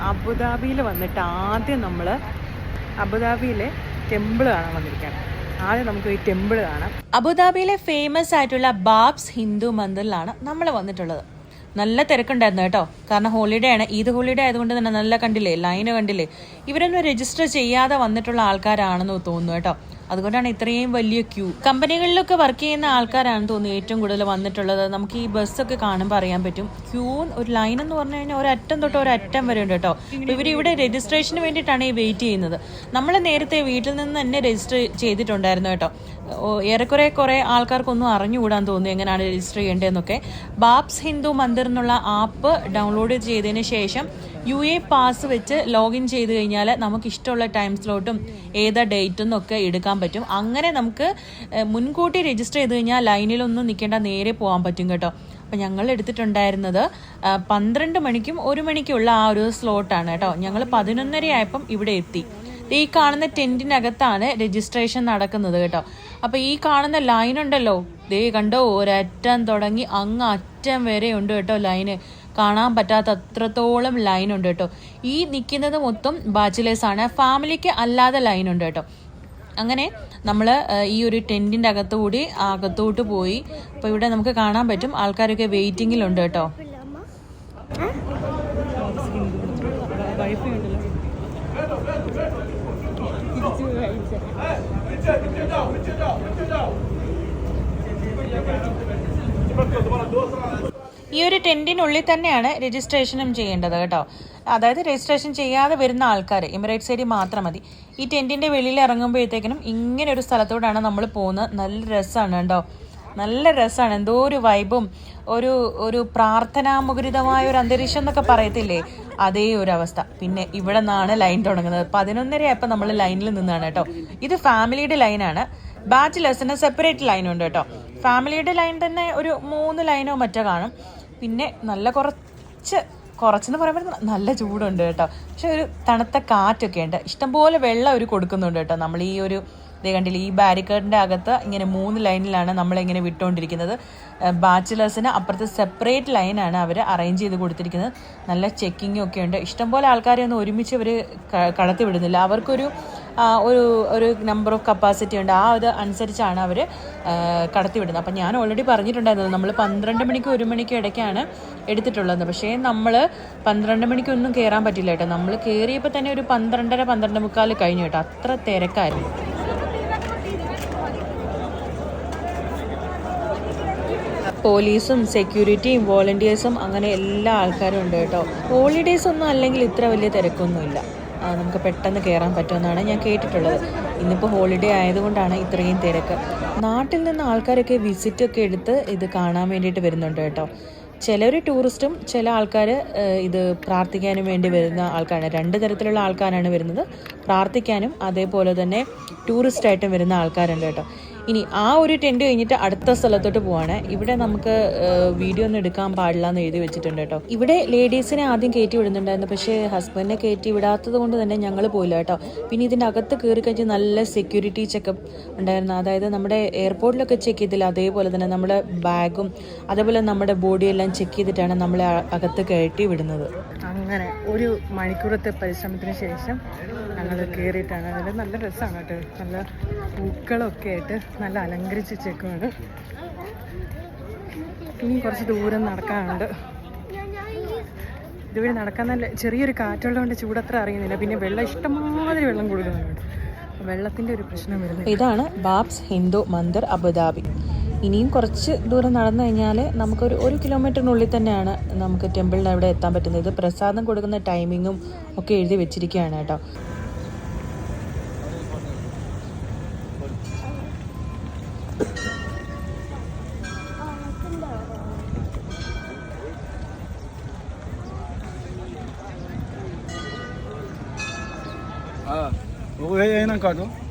അബുദാബിയിൽ വന്നിട്ട് ആദ്യം നമ്മൾ അബുദാബിയിലെ ടെമ്പിൾ കാണാൻ വന്നിരിക്കുകയാണ്. ആദ്യം നമുക്ക് ഈ ടെമ്പിൾ കാണാം. അബുദാബിയിലെ ഫേമസ് ആയിട്ടുള്ള ബാബ്സ് ഹിന്ദു മന്ദിറിലാണ് നമ്മൾ വന്നിട്ടുള്ളത്. നല്ല തിരക്കുണ്ടായിരുന്നു കേട്ടോ. കാരണം ഹോളിഡേ ആണ്. ഈദ് ഹോളിഡേ ആയതുകൊണ്ട് തന്നെ നല്ല കണ്ടില്ലേ? ലൈന് കണ്ടില്ലേ? ഇവരൊന്നും രജിസ്റ്റർ ചെയ്യാതെ വന്നിട്ടുള്ള ആൾക്കാരാണെന്ന് തോന്നുന്നു കേട്ടോ. അതുകൊണ്ടാണ് ഇത്രയും വലിയ ക്യൂ കമ്പനികളിലൊക്കെ വർക്ക് ചെയ്യുന്ന ആൾക്കാരാണ് തോന്നുന്നു ഏറ്റവും കൂടുതൽ വന്നിട്ടുള്ളത്. നമുക്ക് ഈ ബസ്സൊക്കെ കാണുമ്പോൾ അറിയാൻ പറ്റും. ക്യൂ ഒരു ലൈൻ എന്ന് പറഞ്ഞു കഴിഞ്ഞാൽ ഒരറ്റം തൊട്ട് ഒരറ്റം വരെ ഉണ്ട് കേട്ടോ. ഇവിടെ രജിസ്ട്രേഷന് വേണ്ടിയിട്ടാണ് ഈ വെയിറ്റ് ചെയ്യുന്നത്. നമ്മൾ നേരത്തെ വീട്ടിൽ നിന്ന് തന്നെ രജിസ്റ്റർ ചെയ്തിട്ടുണ്ടായിരുന്നു കേട്ടോ. ഏറെക്കുറെ കുറെ ആൾക്കാർക്കൊന്നും അറിഞ്ഞുകൂടാൻ തോന്നുന്നു എങ്ങനെയാണ് രജിസ്റ്റർ ചെയ്യേണ്ടതെന്നൊക്കെ. ബാപ്സ് ഹിന്ദു മന്ദിർ എന്നുള്ള ആപ്പ് ഡൗൺലോഡ് ചെയ്തതിന് ശേഷം യു എ പാസ് വെച്ച് ലോഗിൻ ചെയ്ത് കഴിഞ്ഞാൽ നമുക്ക് ഇഷ്ടമുള്ള ടൈം സ്ലോട്ടും ഏതാ ഡേറ്റും ഒക്കെ എടുക്കാൻ പറ്റും. അങ്ങനെ നമുക്ക് മുൻകൂട്ടി രജിസ്റ്റർ ചെയ്ത് കഴിഞ്ഞാൽ ലൈനിലൊന്നും നിൽക്കേണ്ട നേരെ പോകാൻ പറ്റും കേട്ടോ. അപ്പം ഞങ്ങൾ എടുത്തിട്ടുണ്ടായിരുന്നത് പന്ത്രണ്ട് മണിക്കും ഒരു മണിക്കുള്ള ആ ഒരു സ്ലോട്ടാണ് കേട്ടോ. ഞങ്ങൾ പതിനൊന്നര ആയപ്പം ഇവിടെ എത്തി. ഈ കാണുന്ന ടെന്റിനകത്താണ് രജിസ്ട്രേഷൻ നടക്കുന്നത് കേട്ടോ. അപ്പൊ ഈ കാണുന്ന ലൈൻ ഉണ്ടല്ലോ. ദേ കണ്ടോ ഒരറ്റം തുടങ്ങി അങ്ങ് അറ്റം വരെ ഉണ്ട് കേട്ടോ ലൈന് കാണാൻ പറ്റാത്ത അത്രത്തോളം ലൈൻ ഉണ്ട് കേട്ടോ. ഈ നിൽക്കുന്നത് മൊത്തം ബാച്ചിലേഴ്സ് ആണ്. ഫാമിലിക്ക് അല്ലാതെ ലൈൻ ഉണ്ട് കേട്ടോ. അങ്ങനെ നമ്മൾ ഈ ഒരു ടെന്റിന്റെ അകത്തുകൂടി അകത്തോട്ട് പോയി. അപ്പോൾ ഇവിടെ നമുക്ക് കാണാൻ പറ്റും. ആൾക്കാരൊക്കെ വെയിറ്റിങ്ങിലുണ്ട് കേട്ടോ. ഈ ഒരു ടെന്റിനുള്ളിൽ തന്നെയാണ് രജിസ്ട്രേഷനും ചെയ്യേണ്ടത് കേട്ടോ. അതായത് രജിസ്ട്രേഷൻ ചെയ്യാതെ വരുന്ന ആൾക്കാർ എമിറേറ്റ്സ് ഏരി മാത്രം മതി. ഈ ടെന്റിന്റെ വെളിയിൽ ഇറങ്ങുമ്പോഴത്തേക്കിനും ഇങ്ങനെ ഒരു സ്ഥലത്തോടാണ് നമ്മൾ പോകുന്നത്. നല്ല രസമാണ് കേട്ടോ. നല്ല രസമാണ് എന്തോ ഒരു വൈബും ഒരു ഒരു പ്രാർത്ഥനാമുഖരിതമായ ഒരു അന്തരീക്ഷം എന്നൊക്കെ പറയത്തില്ലേ? അതേ ഒരു അവസ്ഥ. പിന്നെ ഇവിടെ നിന്നാണ് ലൈൻ തുടങ്ങുന്നത്. പതിനൊന്നര ആയപ്പോൾ നമ്മൾ ലൈനിൽ നിന്നാണ് കേട്ടോ. ഇത് ഫാമിലിയുടെ ലൈനാണ് ബാച്ചിലേഴ്സിന് സെപ്പറേറ്റ് ലൈൻ ഉണ്ട് കേട്ടോ. ഫാമിലിയുടെ ലൈൻ തന്നെ ഒരു മൂന്ന് ലൈനോ മറ്റോ കാണും. പിന്നെ നല്ല കുറച്ച് കുറച്ചെന്ന് പറയുമ്പോൾ നല്ല ചൂടുണ്ട് കേട്ടോ. പക്ഷെ ഒരു തണുത്ത കാറ്റൊക്കെ ഉണ്ട്. ഇഷ്ടംപോലെ വെള്ളം ഒരു കൊടുക്കുന്നുണ്ട് കേട്ടോ. നമ്മൾ ഈ ഒരു ഇതേ കണ്ടില്ല ഈ ബാരിക്കേഡിന്റെ അകത്ത് ഇങ്ങനെ മൂന്ന് ലൈനിലാണ് നമ്മളിങ്ങനെ വിട്ടുകൊണ്ടിരിക്കുന്നത് ബാച്ചിലേഴ്സിന് അപ്പുറത്ത് സെപ്പറേറ്റ് ലൈനാണ് അവർ അറേഞ്ച് ചെയ്ത് കൊടുത്തിരിക്കുന്നത്. നല്ല ചെക്കിങ്ങും ഒക്കെ ഉണ്ട്. ഇഷ്ടംപോലെ ആൾക്കാരെ ഒന്നും ഒരുമിച്ച് അവർ കടത്തി വിടുന്നില്ല അവർക്കൊരു ഒരു ഒരു നമ്പർ ഓഫ് കപ്പാസിറ്റി ഉണ്ട്. ആ ഇത് അനുസരിച്ചാണ് അവർ കടത്തിവിടുന്നത്. അപ്പം ഞാൻ ഓൾറെഡി പറഞ്ഞിട്ടുണ്ടായിരുന്നു. നമ്മൾ പന്ത്രണ്ട് മണിക്ക് ഒരു മണിക്ക് ഇടയ്ക്കാണ് എടുത്തിട്ടുള്ളത്. പക്ഷേ നമ്മൾ പന്ത്രണ്ട് മണിക്കൊന്നും കയറാൻ പറ്റില്ല കേട്ടോ. നമ്മൾ കയറിയപ്പോൾ തന്നെ ഒരു പന്ത്രണ്ടര പന്ത്രണ്ട് മുക്കാൽ കഴിഞ്ഞു കേട്ടോ. അത്ര തിരക്കായിരുന്നു. പോലീസും സെക്യൂരിറ്റിയും വോളണ്ടിയേഴ്സും അങ്ങനെ എല്ലാ ആൾക്കാരും ഉണ്ട് കേട്ടോ. ഹോളിഡേയ്സ് ഒന്നും അല്ലെങ്കിൽ ഇത്ര വലിയ തിരക്കൊന്നുമില്ല. നമുക്ക് പെട്ടെന്ന് കയറാൻ പറ്റുമെന്നാണ് ഞാൻ കേട്ടിട്ടുള്ളത്. ഇന്നിപ്പോൾ ഹോളിഡേ ആയതുകൊണ്ടാണ് ഇത്രയും തിരക്ക്. നാട്ടിൽ നിന്ന് ആൾക്കാരൊക്കെ വിസിറ്റ് ഒക്കെ എടുത്ത് ഇത് കാണാൻ വേണ്ടിയിട്ട് വരുന്നുണ്ട് കേട്ടോ. ചിലർ ടൂറിസ്റ്റും ചില ആൾക്കാർ ഇത് പ്രാർത്ഥിക്കാനും വേണ്ടി വരുന്ന ആൾക്കാരാണ്. രണ്ട് തരത്തിലുള്ള ആൾക്കാരാണ് വരുന്നത്. പ്രാർത്ഥിക്കാനും അതേപോലെ തന്നെ ടൂറിസ്റ്റായിട്ടും വരുന്ന ആൾക്കാരുണ്ട് കേട്ടോ. ഇനി ആ ഒരു ടെന്റ് കഴിഞ്ഞിട്ട് അടുത്ത സ്ഥലത്തോട്ട് പോവാണ്. ഇവിടെ നമുക്ക് വീഡിയോ ഒന്നും എടുക്കാൻ പാടില്ല എന്ന് എഴുതി വെച്ചിട്ടുണ്ട് കേട്ടോ. ഇവിടെ ലേഡീസിനെ ആദ്യം കയറ്റി വിടുന്നുണ്ടായിരുന്നു. പക്ഷേ ഹസ്ബൻഡിനെ കയറ്റി വിടാത്തത് കൊണ്ട് തന്നെ ഞങ്ങൾ പോയില്ല കേട്ടോ. പിന്നെ ഇതിന്റെ അകത്ത് കയറി കഴിഞ്ഞ് നല്ല സെക്യൂരിറ്റി ചെക്കപ്പ് ഉണ്ടായിരുന്നു. അതായത് നമ്മുടെ എയർപോർട്ടിലൊക്കെ ചെക്ക് ചെയ്തില്ല. അതേപോലെ തന്നെ നമ്മുടെ ബാഗും അതേപോലെ നമ്മുടെ ബോഡിയെല്ലാം ചെക്ക് ചെയ്തിട്ടാണ് നമ്മളെ അകത്ത് കയറ്റി വിടുന്നത്. അങ്ങനെ ഒരു മണിക്കൂറത്തെ പരിശ്രമത്തിന് ശേഷം ഞങ്ങൾ കയറിയിട്ടാണ് അതിൽ നല്ല രസമാണ് കേട്ടോ. നല്ല പൂക്കളൊക്കെ ആയിട്ട് നല്ല അലങ്കരിച്ച് വെച്ചേക്കുന്നുണ്ട് ഇനി കുറച്ച് ദൂരം നടക്കാനുണ്ട്. ഇതുവഴി നടക്കാൻ നല്ല ചെറിയൊരു കാറ്റുള്ളതുകൊണ്ട് ചൂടത്ര അറിയുന്നില്ല. പിന്നെ വെള്ളം ഇഷ്ടമാതിരി വെള്ളം കൊടുക്കുന്നുണ്ട്. വെള്ളത്തിന്റെ ഒരു പ്രശ്നം വരുന്നത് ഇതാണ് ബാബ്സ് ഹിന്ദു മന്ദിർ അബുദാബി. ഇനിയും കുറച്ച് ദൂരം നടന്നു കഴിഞ്ഞാൽ നമുക്കൊരു ഒരു കിലോമീറ്ററിനുള്ളിൽ തന്നെയാണ് നമുക്ക് ടെമ്പിളിന് അവിടെ എത്താൻ പറ്റുന്നത്. പ്രസാദം കൊടുക്കുന്ന ടൈമിങ്ങും ഒക്കെ എഴുതി വെച്ചിരിക്കുകയാണ് കേട്ടോ. 아, 이거 해야 하는 거죠?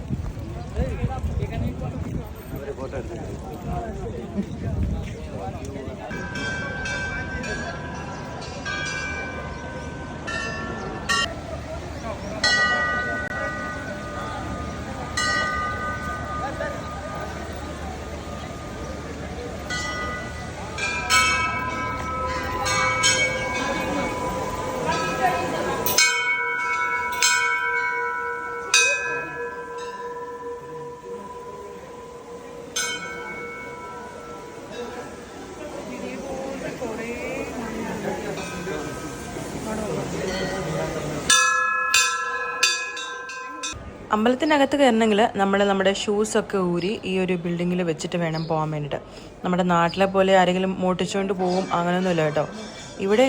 അമ്പലത്തിനകത്ത് കയറണമെങ്കിൽ നമ്മൾ നമ്മുടെ ഷൂസൊക്കെ ഊരി ഈ ഒരു ബിൽഡിങ്ങിൽ വെച്ചിട്ട് വേണം പോകാൻ വേണ്ടിയിട്ട് നമ്മുടെ നാട്ടിലെ പോലെ ആരെങ്കിലും മോട്ടിച്ചുകൊണ്ട് പോവും അങ്ങനെയൊന്നുമില്ല കേട്ടോ. ഇവിടെ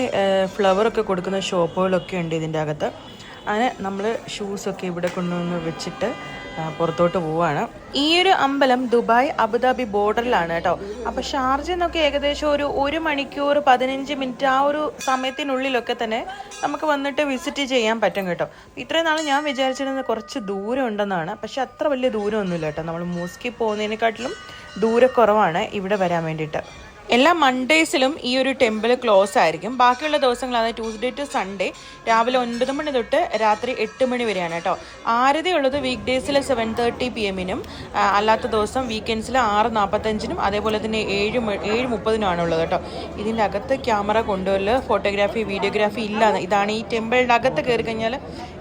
ഫ്ലവറൊക്കെ കൊടുക്കുന്ന ഷോപ്പുകളൊക്കെ ഉണ്ട് ഇതിന്റെ അകത്ത്. അങ്ങനെ നമ്മൾ ഷൂസൊക്കെ ഇവിടെ കൊണ്ടുവന്ന് വെച്ചിട്ട് പുറത്തോട്ട് പോവാണ്. ഈ ഒരു അമ്പലം ദുബായ് അബുദാബി ബോർഡറിലാണ് കേട്ടോ. അപ്പോൾ ഷാർജ എന്നൊക്കെ ഏകദേശം ഒരു ഒരു മണിക്കൂർ പതിനഞ്ച് മിനിറ്റ് ആ ഒരു സമയത്തിനുള്ളിലൊക്കെ തന്നെ നമുക്ക് വന്നിട്ട് വിസിറ്റ് ചെയ്യാൻ പറ്റും കേട്ടോ. ഇത്രയും നാൾ ഞാൻ വിചാരിച്ചിരുന്നത് കുറച്ച് ദൂരം ഉണ്ടെന്നാണ്. പക്ഷെ അത്ര വലിയ ദൂരമൊന്നുമില്ല കേട്ടോ. നമ്മൾ മൂസ്കി പോകുന്നതിനെക്കാട്ടിലും ദൂരക്കുറവാണ് ഇവിടെ വരാൻ വേണ്ടിയിട്ട്. എല്ലാ മൺഡേസിലും ഈ ഒരു ടെമ്പിൾ ക്ലോസ് ആയിരിക്കും. ബാക്കിയുള്ള ദിവസങ്ങൾ അതായത് ട്യൂസ്ഡേ ടു സൺഡേ രാവിലെ ഒൻപത് മണി തൊട്ട് രാത്രി എട്ട് മണി വരെയാണ് കേട്ടോ. ആരതി ഉള്ളത് വീക്ക് ഡേയ്സിൽ സെവൻ തേർട്ടി പി എമ്മിനും അല്ലാത്ത ദിവസം വീക്കെൻഡ്സിൽ ആറ് നാൽപ്പത്തഞ്ചിനും അതേപോലെ തന്നെ ഏഴ് ഏഴ് മുപ്പതിനുമാണ് ഉള്ളത് കേട്ടോ. ഇതിന്റെ അകത്ത് ക്യാമറ കൊണ്ടുവരൽ ഫോട്ടോഗ്രാഫി വീഡിയോഗ്രാഫി ഇല്ലാന്ന് ഇതാണ് ഈ ടെമ്പിളിന്റെ അകത്ത് കയറി കഴിഞ്ഞാൽ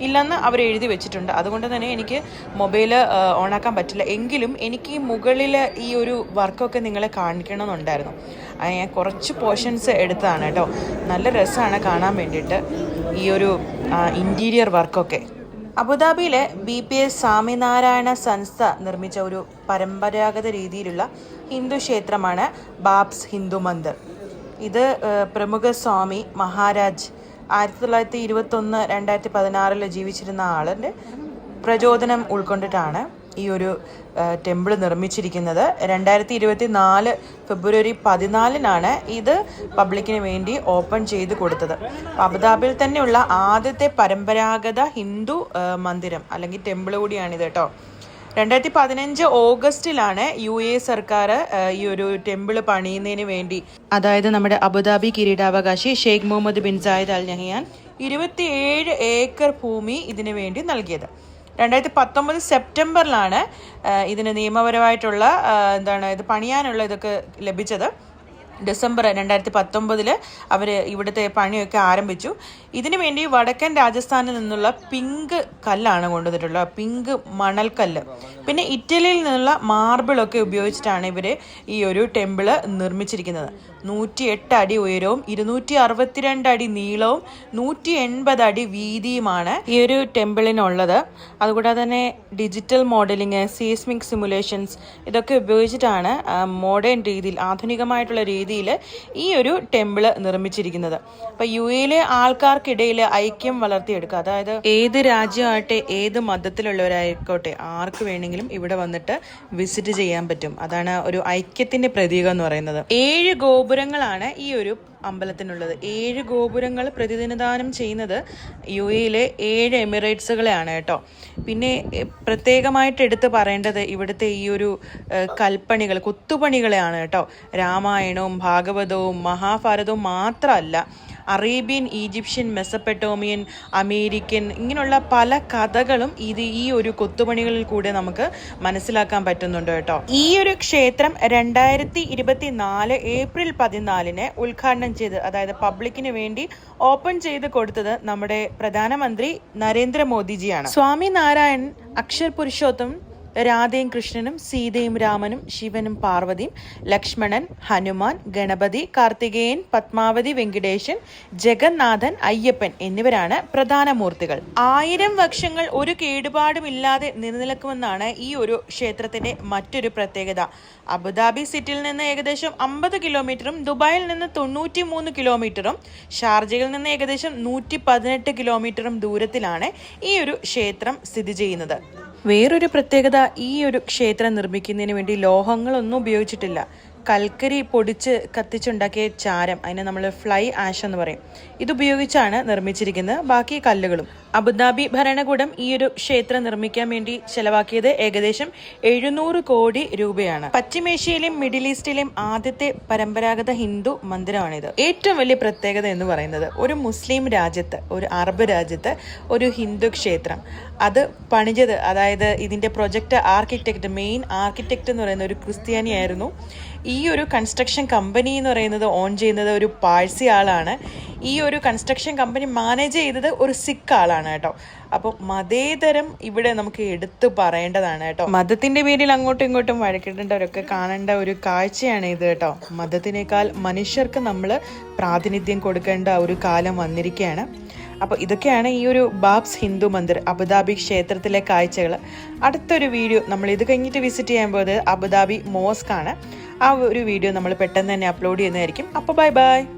ഇല്ലെന്ന് അവർ എഴുതി വെച്ചിട്ടുണ്ട്. അതുകൊണ്ട് തന്നെ എനിക്ക് മൊബൈൽ ഓണാക്കാൻ പറ്റില്ല. എങ്കിലും എനിക്ക് മുകളിൽ ഈ ഒരു വർക്കൊക്കെ നിങ്ങളെ കാണിക്കണമെന്നുണ്ടായിരുന്നു. ഞാൻ കുറച്ച് പോർഷൻസ് എടുത്തതാണ് കേട്ടോ. നല്ല രസമാണ് കാണാൻ വേണ്ടിയിട്ട് ഈ ഒരു ഇന്റീരിയർ വർക്കൊക്കെ അബുദാബിയിലെ B P S Swaminarayan Sanstha നിർമ്മിച്ച ഒരു പരമ്പരാഗത രീതിയിലുള്ള ഹിന്ദു ക്ഷേത്രമാണ് ബാബ്സ് ഹിന്ദു മന്ദിർ. ഇത് പ്രമുഖ സ്വാമി മഹാരാജ് ആയിരത്തി തൊള്ളായിരത്തി ഇരുപത്തൊന്ന് രണ്ടായിരത്തി പതിനാറിൽ ജീവിച്ചിരുന്ന ആളിന്റെ പ്രചോദനം ഉൾക്കൊണ്ടിട്ടാണ്. ഈ ഒരു ടെമ്പിൾ നിർമ്മിച്ചിരിക്കുന്നത്. രണ്ടായിരത്തി ഇരുപത്തി നാല് ഫെബ്രുവരി പതിനാലിനാണ് ഇത് പബ്ലിക്കിന് വേണ്ടി ഓപ്പൺ ചെയ്ത് കൊടുത്തത്. അബുദാബിയിൽ തന്നെയുള്ള ആദ്യത്തെ പരമ്പരാഗത ഹിന്ദു മന്ദിരം അല്ലെങ്കിൽ ടെമ്പിൾ കൂടിയാണിത് കേട്ടോ. രണ്ടായിരത്തി പതിനഞ്ച് ഓഗസ്റ്റിലാണ് യു എ സർക്കാർ ഈ ഒരു ടെമ്പിൾ പണിയുന്നതിന് വേണ്ടി അതായത് നമ്മുടെ അബുദാബി കിരീടാവകാശി Sheikh Mohammed bin Zayed Al Nahyan ഇരുപത്തിയേഴ് ഏക്കർ ഭൂമി ഇതിനു വേണ്ടി നൽകിയത്. രണ്ടായിരത്തി പത്തൊമ്പത് സെപ്റ്റംബറിലാണ് ഇതിന് നിയമപരമായിട്ടുള്ള എന്താണ് ഇത് പണിയാനുള്ള ഇതൊക്കെ ലഭിച്ചത്. ഡിസംബർ രണ്ടായിരത്തി പത്തൊമ്പതിൽ അവർ ഇവിടുത്തെ പണിയൊക്കെ ആരംഭിച്ചു. ഇതിനു വേണ്ടി വടക്കൻ രാജസ്ഥാനിൽ നിന്നുള്ള പിങ്ക് കല്ലാണ് കൊണ്ടുവന്നിട്ടുള്ളത്. പിങ്ക് മണൽക്കല്ല്. പിന്നെ ഇറ്റലിയിൽ നിന്നുള്ള മാർബിളൊക്കെ ഉപയോഗിച്ചിട്ടാണ് ഇവർ ഈ ഒരു ടെമ്പിൾ നിർമ്മിച്ചിരിക്കുന്നത്. നൂറ്റി എട്ട് അടി ഉയരവും ഇരുന്നൂറ്റി അറുപത്തിരണ്ട് അടി നീളവും നൂറ്റി എൺപത് അടി വീതിയുമാണ് ഈ ഒരു ടെമ്പിളിനുള്ളത്. അതുകൂടാതെ തന്നെ ഡിജിറ്റൽ മോഡലിംഗ് സീസ്മിക് സിമുലേഷൻസ് ഇതൊക്കെ ഉപയോഗിച്ചിട്ടാണ് മോഡേൺ രീതിയിൽ ആധുനികമായിട്ടുള്ള രീതിയിൽ ഈ ഒരു ടെമ്പിൾ നിർമ്മിച്ചിരിക്കുന്നത്. അപ്പോൾ യു എയിലെ ആൾക്കാർക്കിടയിൽ ഐക്യം വളർത്തിയെടുക്കുക. അതായത് ഏത് രാജ്യമാകട്ടെ ഏത് മതത്തിലുള്ളവരായിക്കോട്ടെ ആർക്ക് വേണമെങ്കിലും ഇവിടെ വന്നിട്ട് വിസിറ്റ് ചെയ്യാൻ പറ്റും. അതാണ് ഒരു ഐക്യത്തിന്റെ പ്രതീകം എന്ന് പറയുന്നത്. ഏഴ് ഗോപുരങ്ങളാണ് ഈ ഒരു അമ്പലത്തിനുള്ളത്. ഏഴ് ഗോപുരങ്ങൾ പ്രതിദിനദാനം ചെയ്യുന്നത് യു എയിലെ ഏഴ് എമിറേറ്റ്സുകളെയാണ് കേട്ടോ. പിന്നെ പ്രത്യേകമായിട്ട് എടുത്ത് പറയേണ്ടത് ഇവിടുത്തെ ഈ ഒരു കൽപ്പണികൾ കൊത്തുപണികളെയാണ് കേട്ടോ. രാമായണവും ഭാഗവതവും മഹാഭാരതവും മാത്രമല്ല അറേബ്യൻ ഈജിപ്ഷ്യൻ മെസ്സപ്പെട്ടോമിയൻ അമേരിക്കൻ ഇങ്ങനെയുള്ള പല കഥകളും ഇത് ഈ ഒരു കൊത്തുപണികളിൽ കൂടെ നമുക്ക് മനസ്സിലാക്കാൻ പറ്റുന്നുണ്ട് കേട്ടോ. ഈ ഒരു ക്ഷേത്രം രണ്ടായിരത്തി ഇരുപത്തി നാല് ഏപ്രിൽ പതിനാലിന് ഉദ്ഘാടനം ചെയ്ത് അതായത് പബ്ലിക്കിന് വേണ്ടി ഓപ്പൺ ചെയ്ത് കൊടുത്തത് നമ്മുടെ പ്രധാനമന്ത്രി നരേന്ദ്രമോദിജിയാണ്. സ്വാമി നാരായൺ അക്ഷർ പുരുഷോത്തം രാധയും കൃഷ്ണനും സീതയും രാമനും ശിവനും പാർവതിയും ലക്ഷ്മണൻ ഹനുമാൻ ഗണപതി കാർത്തികേയൻ പത്മാവതി വെങ്കിടേശൻ ജഗന്നാഥൻ അയ്യപ്പൻ എന്നിവരാണ് പ്രധാന മൂർത്തികൾ. ആയിരം വർഷങ്ങൾ ഒരു കേടുപാടുമില്ലാതെ നിലനിൽക്കുമെന്നാണ് ഈ ഒരു ക്ഷേത്രത്തിന്റെ മറ്റൊരു പ്രത്യേകത. അബുദാബി സിറ്റിയിൽ നിന്ന് ഏകദേശം അമ്പത് കിലോമീറ്ററും ദുബായിൽ നിന്ന് തൊണ്ണൂറ്റി മൂന്ന് കിലോമീറ്ററും ഷാർജയിൽ നിന്ന് ഏകദേശം നൂറ്റി പതിനെട്ട് കിലോമീറ്ററും ദൂരത്തിലാണ് ഈ ഒരു ക്ഷേത്രം സ്ഥിതി ചെയ്യുന്നത്. വേറൊരു പ്രത്യേകത ഈ ഒരു ക്ഷേത്രം നിർമ്മിക്കുന്നതിന് വേണ്ടി ലോഹങ്ങളൊന്നും ഉപയോഗിച്ചിട്ടില്ല. കൽക്കരി പൊടിച്ച് കത്തിച്ചുണ്ടാക്കിയ ചാരം അതിനെ നമ്മൾ ഫ്ലൈ ആഷ് എന്ന് പറയും. ഇതുപയോഗിച്ചാണ് നിർമ്മിച്ചിരിക്കുന്നത്. ബാക്കി കല്ലുകളും. അബുദാബി ഭരണകൂടം ഈ ഒരു ക്ഷേത്രം നിർമ്മിക്കാൻ വേണ്ടി ചെലവാക്കിയത് ഏകദേശം എഴുന്നൂറ് കോടി രൂപയാണ്. പശ്ചിമേഷ്യയിലെയും മിഡിൽ ഈസ്റ്റിലെയും ആദ്യത്തെ പരമ്പരാഗത ഹിന്ദു മന്ദിരമാണിത്. ഏറ്റവും വലിയ പ്രത്യേകത എന്ന് പറയുന്നത് ഒരു മുസ്ലിം രാജ്യത്ത് ഒരു അറബ് രാജ്യത്ത് ഒരു ഹിന്ദു ക്ഷേത്രം. അത് പണിഞ്ഞത് അതായത് ഇതിന്റെ പ്രൊജക്ട് ആർക്കിടെക്ട് മെയിൻ ആർക്കിടെക്ട് എന്ന് പറയുന്ന ഒരു ക്രിസ്ത്യാനിയായിരുന്നു ഈ ഒരു കൺസ്ട്രക്ഷൻ കമ്പനി എന്ന് പറയുന്നത് ഓൺ ചെയ്യുന്നത് ഒരു പാഴ്സി ആളാണ്. ഈ ഒരു കൺസ്ട്രക്ഷൻ കമ്പനി മാനേജ് ചെയ്തത് ഒരു സിക്ക് ആളാണ്. കേട്ടോ. അപ്പോൾ മതേതരം ഇവിടെ നമുക്ക് എടുത്തു പറയേണ്ടതാണ് കേട്ടോ. മതത്തിന്റെ പേരിൽ അങ്ങോട്ടും ഇങ്ങോട്ടും വഴക്കിടേണ്ടവരൊക്കെ കാണേണ്ട ഒരു കാഴ്ചയാണ് ഇത് കേട്ടോ. മതത്തിനേക്കാൾ മനുഷ്യർക്ക് നമ്മൾ പ്രാതിനിധ്യം കൊടുക്കേണ്ട ഒരു കാലം വന്നിരിക്കുകയാണ്. അപ്പോൾ ഇതൊക്കെയാണ് ഈ ഒരു ബാബ്സ് ഹിന്ദു മന്ദിർ അബുദാബി ക്ഷേത്രത്തിലെ കാഴ്ചകൾ. അടുത്തൊരു വീഡിയോ നമ്മൾ ഇത് കഴിഞ്ഞിട്ട് വിസിറ്റ് ചെയ്യാൻ പോയത് അബുദാബി മോസ്ക് ആണ് ആ ഒരു വീഡിയോ നമ്മൾ പെട്ടെന്ന് തന്നെ അപ്ലോഡ് ചെയ്യുന്നതായിരിക്കും. അപ്പോൾ ബൈ ബൈ.